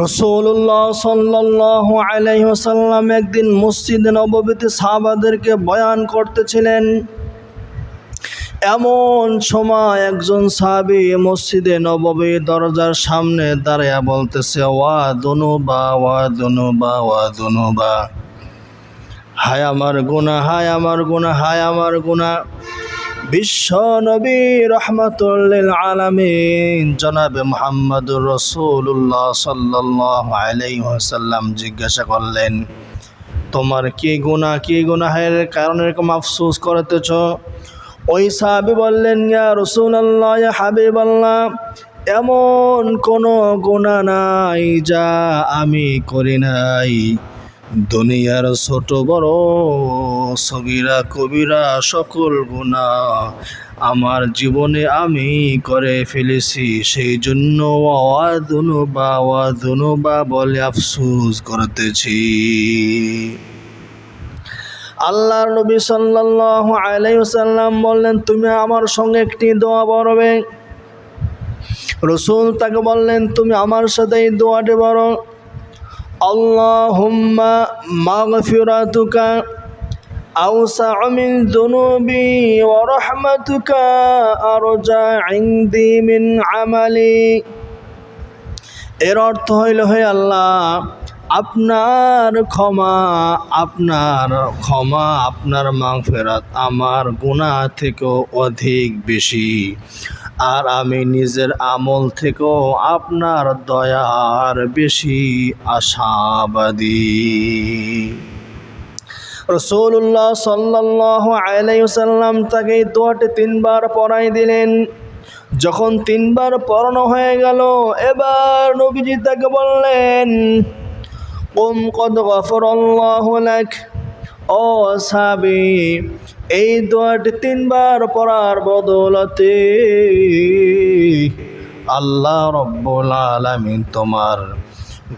রসুল্লাহ সাল্লাহ আলাইসাল্লাম একদিন মসজিদে নববীতে সাহাবাদেরকে বয়ান করতেছিলেন, এমন সময় একজন সাহাবি মসজিদে নববী দরজার সামনে দাঁড়াইয়া বলতেছে ওয়া দনুবা ওয়া দনু বা ওয়া দনু বা। হায় আমার গুণা হায় আমার গুণা হায় আমার গুণা বিশ্ব নবী রহমতুল্লিল আলমিন জনাবে মোহাম্মদুর রসুল্লাহ সাল্লাহ আলাইসাল্লাম জিজ্ঞাসা করলেন, তোমার কি গুণা কি গুনাহের কারণে এরকম আফসোস করতেছ? ওই সাহাবি বললেন, ইয়া রসুল আল্লাহ ইয়া হাবিব আল্লাহ এমন কোনো গুণা নাই যা আমি করি নাই। দুনিয়ার ছোট বড় সগিরা কবিরা, সকল গুণা আমার জীবনে আমি করে ফেলেছি। সেই জন্য ওয়াদুনুবা ওয়াদুনুবা বলে আফসুস করতেছি। আল্লাহর নবী সাল্লাল্লাহু আলাইহি ওয়াসাল্লাম বললেন, তুমি আমার সঙ্গে একটি দোয়া পড়বে। রসুল তাকে বললেন, তুমি আমার সাথে এই দোয়াটি পড়ো। اللهم مغفرتك أوسع من ذنوبي ورحمتك أرجى عندي من عملي এর অর্থ হইল হে আল্লাহ আপনার ক্ষমা আপনার ক্ষমা আপনার মাগফেরাত আমার গুনাহ থেকেও অধিক বেশি আর আমি নিজের আমল থেকেও আপনার দয়ার বেশি আশাবাদী। রসুল্লাহ সাল্লাহ আলাইসাল্লাম তাকে দোয়াটি তিনবার পড়াই দিলেন। যখন তিনবার পড়ানো হয়ে গেল, এবার নবীজি তাকে বললেন ওম কদ গফর আল্লাহ লাক। ও সাবি, এই দোয়াটি তিনবার পড়ার বদলতে আল্লাহ রব্বুল আলামিন তোমার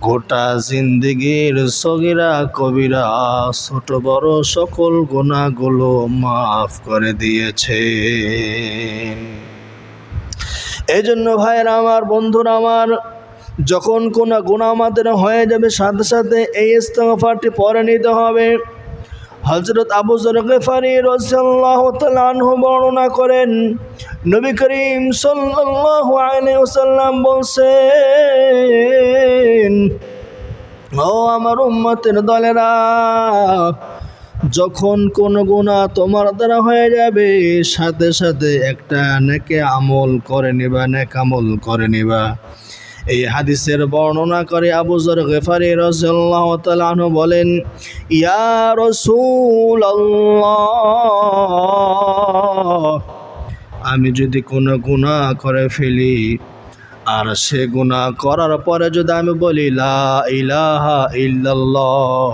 গোটা জিন্দিগির সগিরা, কবিরা, ছোট, বড় সকল গুণাগুলো মাফ করে দিয়েছে। এই জন্য আমার বন্ধুরা, আমার যখন কোনো গুণা আমাদের হয়ে যাবে, সাথে সাথে এই ইস্তফারটি পরে নিতে হবে। হজরত আবু জরগেফারি রসাল্লাহ তালু বর্ণনা করেন, নবী করিম সাল্লাহ আলাইসাল্লাম বলছেন, ও আমার উম্মতের দলেরা, যখন কোন গুণা তোমার দ্বারা হয়ে যাবে, সাথে সাথে একটা নেকে আমল করে নিবা, নেক আমল করে নিবা। এই হাদিসের বর্ণনা করে আবু জর গেফারি রাদিয়াল্লাহু তাআলা আনহু বলেন, ইয়া রাসূল আমি যদি কোনো গুনাহ করে ফেলি, আর সে গুনাহ করার পরে যদি আমি বলি, লা ইলাহা ইল্লাল্লাহ,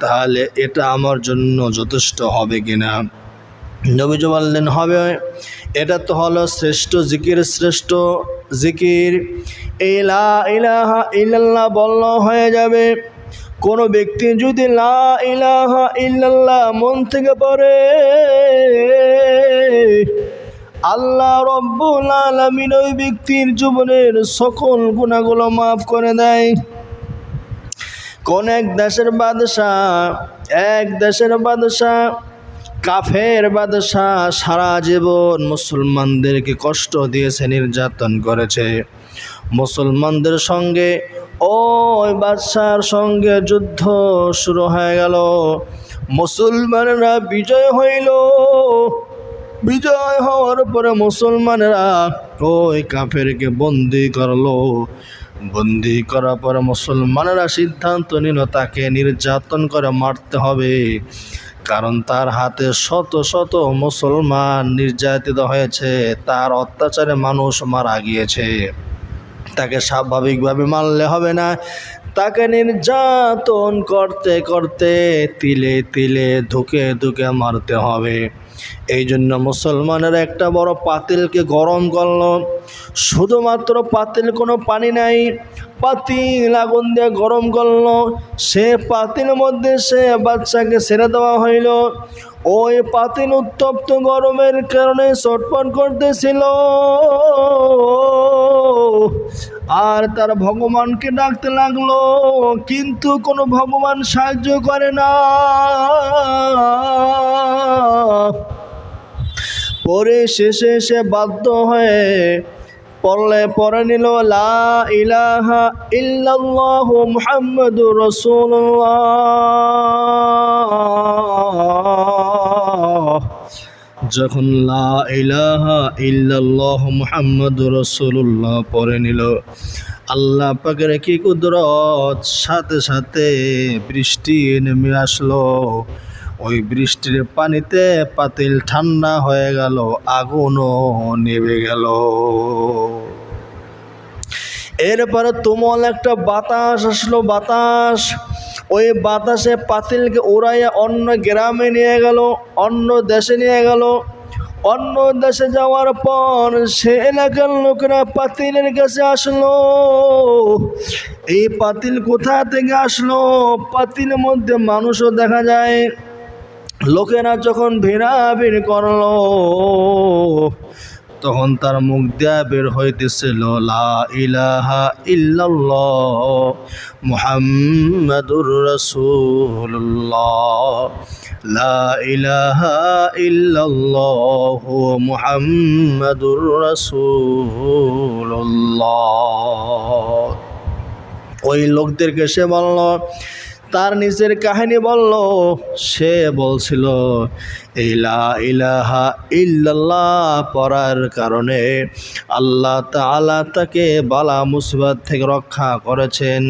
তাহলে এটা আমার জন্য যথেষ্ট হবে কিনা? নবীজ বললেন হবে। এটা তো হলো শ্রেষ্ঠ জিকির শ্রেষ্ঠ জিকির। ইলা ইলাহা ইল্লাল্লাহ বলল হয়ে যাবে। কোনো ব্যক্তি যদি লা ইলাহা ইল্লাল্লাহ মন থেকে পড়ে, আল্লাহ রব্বুল আলামিন ওই ব্যক্তির জীবনের সকল গুণাগুলো মাফ করে দেয়। কোন এক দেশের বাদশাহ, এক দেশের বাদশাহ কাফের বাদশাহ সারা জীবন মুসলমানদেরকে কষ্ট দিয়েছে, নির্যাতন করেছে। মুসলমানদের সঙ্গে, ওই বাদশার সঙ্গে যুদ্ধ শুরু হয়ে গেল। মুসলমানেরা বিজয় হইল। বিজয় হওয়ার পরে মুসলমানেরা ওই কাফেরকে বন্দি করল। বন্দি করার পরে মুসলমানেরা সিদ্ধান্ত নিল, তাকে নির্যাতন করে মারতে হবে। কারণ তার হাতে শত শত মুসলমান নির্যাতিত হয়েছে, তার অত্যাচারে মানুষ মারা গিয়েছে। তাকে স্বাভাবিকভাবে মানলে হবে না। তাকে নির্যাতন করতে করতে তিলে তিলে ধুকে ধুকে মারতে হবে। এই জন্য মুসলমানের একটা বড় পাতিলকে গরম করল। শুধুমাত্র পাতিল কোনো পানি নাই, পাতিল আগুন দিয়ে গরম করল। সে পাতিল মধ্যে সে বাচ্চাকে ছেড়ে দেওয়া হইল। ওই পাতিল উত্তপ্ত গরমের কারণে চটপট করতেছিল। আর তার ভগবানকে ডাকতে লাগল, কিন্তু কোনো ভগবান সাহায্য করে না। পরে শেষে সে বাধ্য হয়ে পড়লে পরে নিল, লা ইলাহা ইল্লাল্লাহু মুহাম্মাদুর রাসূলুল্লাহ। যখন, লা ইলাহা ইল্লাল্লাহ মুহাম্মাদুর রাসূলুল্লাহ পরে নিল, আল্লাহ পাকের কি কুদরত সাথে সাথে বৃষ্টি নেমে আসলো। ওই বৃষ্টির পানিতে পাতিল ঠান্ডা হয়ে গেল, আগুনও নেবে গেল। এরপরে তুমল একটা বাতাস আসলো, বাতাস। ওই বাতাসে পাতিলকে উড়াইয়া অন্য গ্রামে নিয়ে গেল, অন্য দেশে নিয়ে গেল। অন্য দেশে যাওয়ার পর সে এলাকার লোকেরা পাতিলের কাছে আসলো। এই পাতিল কোথা থেকে আসলো? পাতিলের মধ্যে মানুষও দেখা যায়। লোকেরা যখন ভিড়াভিড় করল, তখন তার মুখ দিয়া বের হইতেছিল ইলাহা ইল্লাল্লাহ মুহাম্মাদুর রাসূলুল্লাহ। লা ইলাহা ওই লোকদেরকে সে বলল তার নিজের কাহিনী বলল, সে বলছিল ইলা ইলাহা ইল্লাল্লাহ পড়ার কারণে আল্লাহ তাআলা তাকে বালা মুসিবত থেকে রক্ষা করেছেন,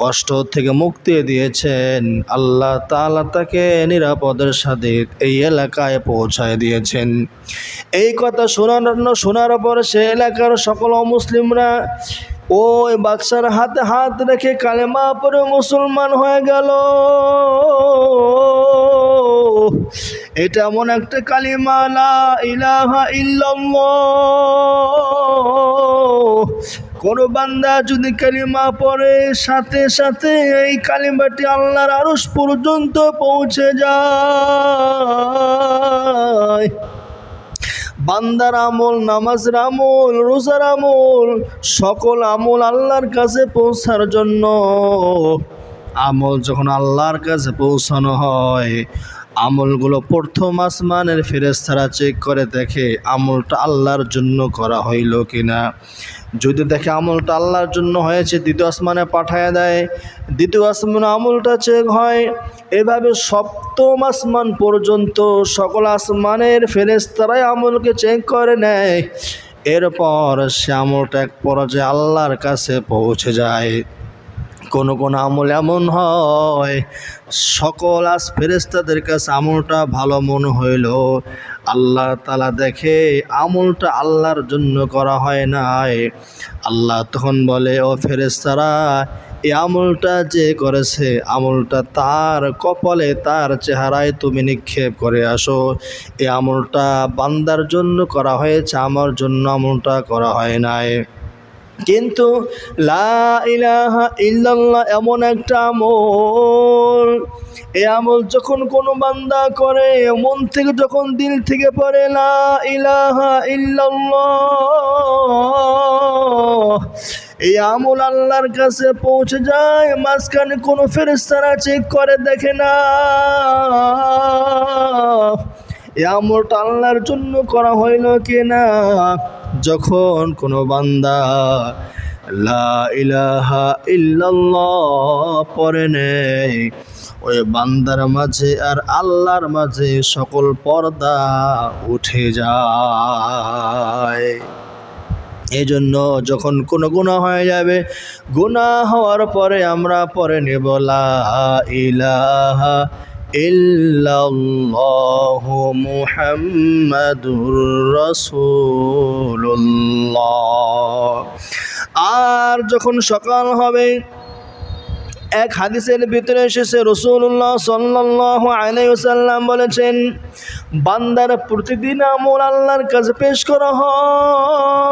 কষ্ট থেকে মুক্তি দিয়েছেন। আল্লাহ তাআলা তাকে নিরাপদের সাথে এই এলাকায় পৌঁছায় দিয়েছেন। এই কথা শোনার শোনার পর সে এলাকার সকল মুসলিমরা ওই বাক্সার হাতে হাত রেখে কালেমা পরে মুসলমান হয়ে গেল। এটা এমন একটা কালিমা, লা ইলাহা ইল্লাল্লাহ। কোন বান্দা যদি কালিমা পড়ে, সাথে সাথে এই কালিমাটি আল্লাহর আরশ পর্যন্ত পৌঁছে যায়। বান্দার আমল, নামাজের আমল, রোজার আমল, সকল আমল আল্লাহর কাছে পৌঁছার জন্য। আমল যখন আল্লাহর কাছে পৌঁছানো হয়, আমলগুলো প্রথম আসমানের ফেরেস্তারা চেক করে দেখে আমলটা আল্লাহর জন্য করা হইল কিনা। যদি দেখে আমলটা আল্লাহর জন্য হয়েছে, দ্বিতীয় আসমানে পাঠায় দেয়। দ্বিতীয় আসমানে আমলটা চেক হয়। এভাবে সপ্তম আসমান পর্যন্ত সকল আসমানের ফেরেস্তারাই আমলকে চেক করে নেয়। এরপর সে আমলটা এক পর্যায়ে আল্লাহর কাছে পৌঁছে যায়। কোন কোন আমল এমন হয়, সকল আজ ফেরেস্তাদের কাছে আমলটা ভালো মনে হইল। আল্লাহ তালা দেখে আমলটা আল্লাহর জন্য করা হয় নাই। আল্লাহ তখন বলে, ও ফেরেস্তারা এই আমলটা যে করেছে, আমলটা তার কপালে, তার চেহারায় তুমি নিক্ষেপ করে আসো। এই আমলটা বান্দার জন্য করা হয়েছে, আমার জন্য আমলটা করা হয় নাই। কিন্তু এমন একটা আমল। এ আমল যখন কোনো বান্দা করে, মন থেকে যখন দিল থেকে পড়ে, লা ইলাহা ইল্লাল্লাহ, এই আমল আল্লাহর কাছে পৌঁছে যায়, মাঝখানে কোনো ফেরেস্তারা চেক করে, দেখে না। এই আমলটা আল্লাহর জন্য করা হইল কিনা যখন কোনো বান্দা লা ইলাহা ইল্লাল্লাহ পরে নেই ওই বান্দার মাঝে আর আল্লাহর মাঝে সকল পর্দা উঠে যায়। এই জন্য যখন কোনো গুণা হয়ে যাবে গুণা হওয়ার পরে আমরা পরে নেব লা ইলাহা ইল্লাল্লাহ মুহাম্মাদুর রাসূলুল্লাহ। আর যখন সকাল হবে এক হাদিসের ভিতরে এসেছে রসুল্লাহ সাল্লাহ আলাইসাল্লাম বলেছেন, বান্দার প্রতিদিন আমল আল্লাহর কাছে পেশ করা হয়।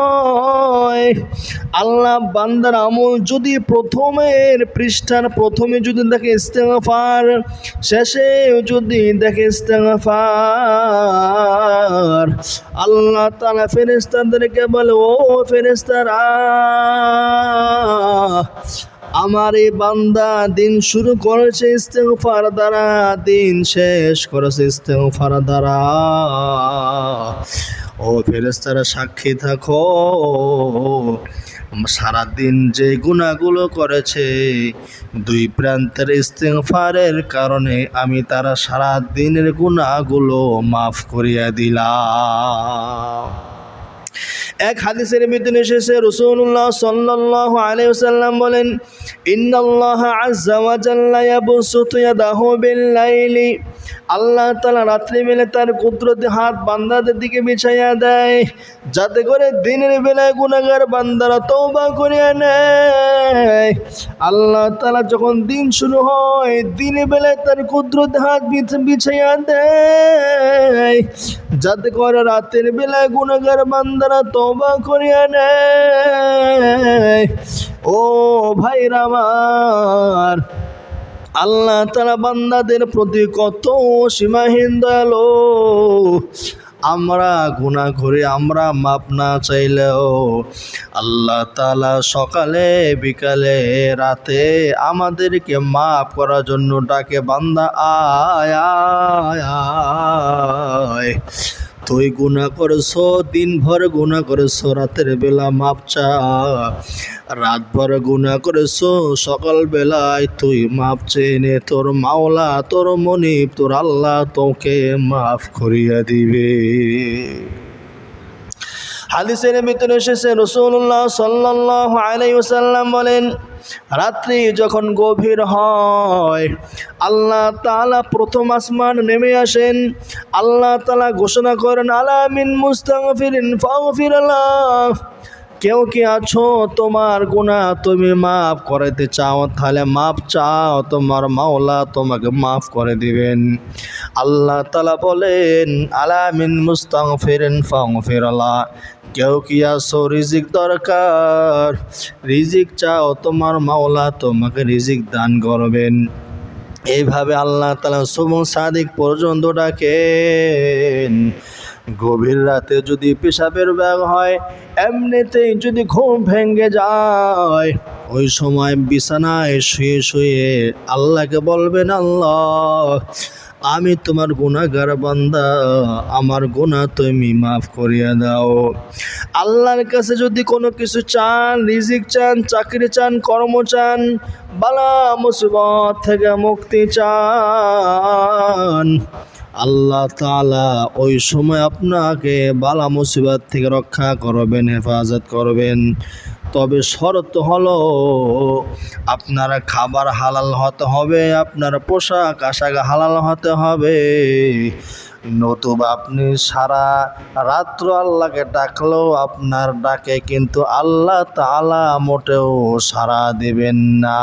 আল্লাহ বান্দার আমল যদি প্রথমের পৃষ্ঠার প্রথমে যদি দেখে ইস্তেগফার, শেষে যদি দেখে ইস্তেগফার, আল্লাহ তালা ফেরেস্তাদেরকে বলে, ও ফেরেস্তারা আমার এই বান্দা, দিন শুরু করেছে ইস্তেগফার দ্বারা, দিন শেষ করেছে ইস্তেগফার দ্বারা। ও ফেরেস্তারা সাক্ষী থাকো। সারাদিন যে গুণাগুলো করেছে, দুই প্রান্তের ইস্তেগফারের কারণে আমি তারা সারা দিনের গুণাগুলো মাফ করিয়া দিলাম। এক হাদিসের ভিতরে এসেছে রসুল্লাহ সাল্লাহ আলাইসাল্লাম বলেন, ইন্নাল্লাহ আজ্লাহ ওয়া জাল্লা ইয়াবসুতু ইয়াদাহু বিল লাইলি। আল্লাহ তালা রাত্রি বেলা তার কুদরতি হাত বান্দাদের দিকে বিছাইয়া দেয়, যাতে করে দিনের বেলায় গুণাগার বান্দারা তওবা করিয়া নেয়। আল্লাহ তালা যখন দিন শুরু হয়, দিনের বেলায় তার কুদরতি হাত বিছাইয়া দেয়, যাতে করে রাতের বেলায় গুণাগার বান্দারা তওবা করিয়া নেয়। ও ভাইরা আমার আল্লাহ তারা বান্দাদের প্রতি কত সীমাহীন দয়ালো। আমরা গুণা করে, আমরা মাপ না চাইলেও আল্লাহ তালা সকালে, বিকালে, রাতে আমাদেরকে মাফ করার জন্য ডাকে, বান্দা আয় আয়। তুই গুণা করেছ, দিনভর গুণা করছ, রাতের বেলা মাপ চা রাতভর গুণা করছ সকাল বেলায় তুই মাপ চেনে, তোর মাওলা, তোর মনিব, তোর আল্লাহ তোকে মাফ করিয়া দিবে। হাদিসের ভিতরে এসেছে রসুল্লাহ সাল্লাহ আলাইসাল্লাম বলেন, রাত্রি যখন গভীর হয়, আল্লাহ তালা প্রথম আসমান নেমে আসেন। আল্লাহ তালা ঘোষণা করেন আলামিন মুস্তাগফিরিন ফাগফির আল্লাহ কেউ কি আছো? তোমার গুণা তুমি মাফ করাতে চাও, তাহলে মাফ চাও। তোমার মাওলা তোমাকে মাফ করে দিবেন। আল্লাহ তালা বলেন, আলামিন মুস্তাং মুস্তাগফিরিন ফাগফির আল্লাহ কেউ কি আসো রিজিক দরকার। রিজিক চাও, তোমার মাওলা তোমাকে রিজিক দান করবেন। এইভাবে আল্লাহ তালা সুবন সাদিক পর্যন্ত ডাকেন। গভীর রাতে যদি পেশাবের ব্যাগ হয়, এমনিতেই যদি ঘুম ভেঙে যায়, ওই সময় বিছানায় শুয়ে শুয়ে আল্লাহকে বলবেন, আল্লাহ, আমি তোমার গুণাগার বান্দা, আমার গুণা তুমি মাফ করিয়া দাও। আল্লাহর কাছে যদি কোনো কিছু চান, রিজিক চান, চাকরি চান, কর্ম চান, বালা মুসিবত থেকে মুক্তি চান। আল্লাহ তালা ওই সময় আপনাকে বালা মুসিবত থেকে রক্ষা করবেন, হেফাজত করবেন। তবে শর্ত হলো, আপনার খাবার হালাল হতে হবে, আপনার পোশাক আশাক হালাল হতে হবে। নতুবা আপনি সারা রাত্র আল্লাহকে ডাকলেও আপনার ডাকে কিন্তু আল্লাহ তালা মোটেও সাড়া দেবেন না।